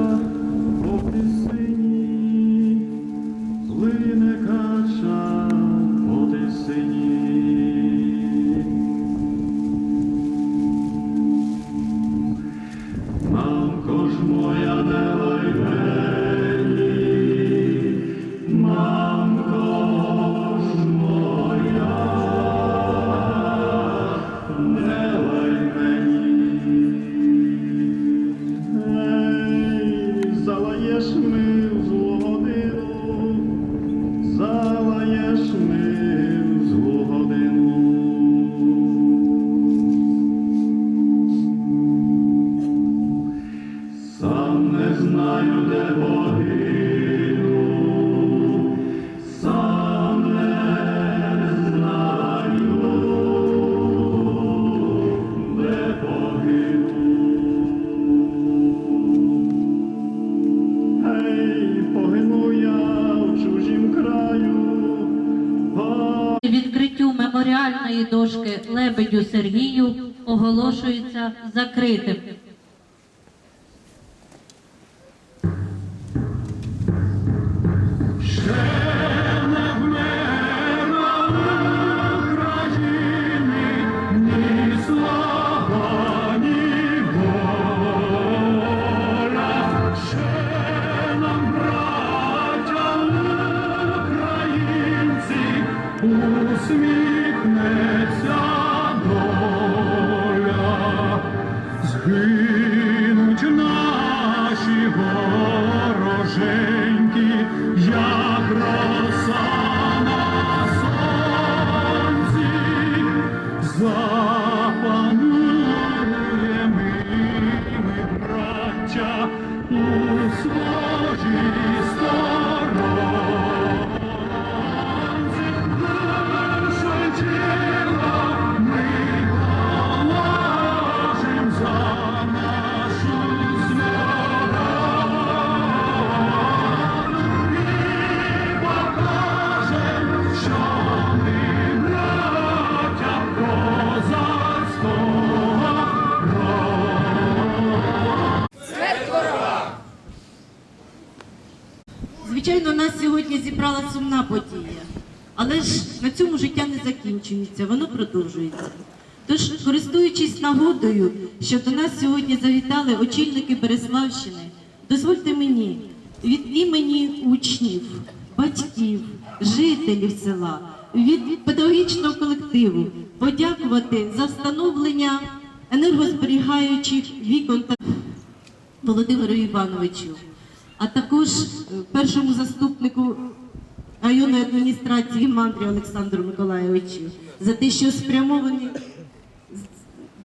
Amen. не знаю, де погину, сам не знаю, де погину. Гей, погину я в чужім краю. Відкриттю меморіальної дошки лебедю Сергію оголошується закритим. Усміхнеться доля, Звичайно, нас сьогодні зібрала сумна подія, але ж на цьому життя не закінчується, воно продовжується. Тож, користуючись нагодою, що до нас сьогодні завітали очільники Береславщини, дозвольте мені від імені учнів, батьків, жителів села, від педагогічного колективу подякувати за встановлення енергозберігаючих вікон та Володимиру Івановичу, а також е, першому заступнику районної адміністрації Мандрі Олександру Миколайовичу за те, що спрямовані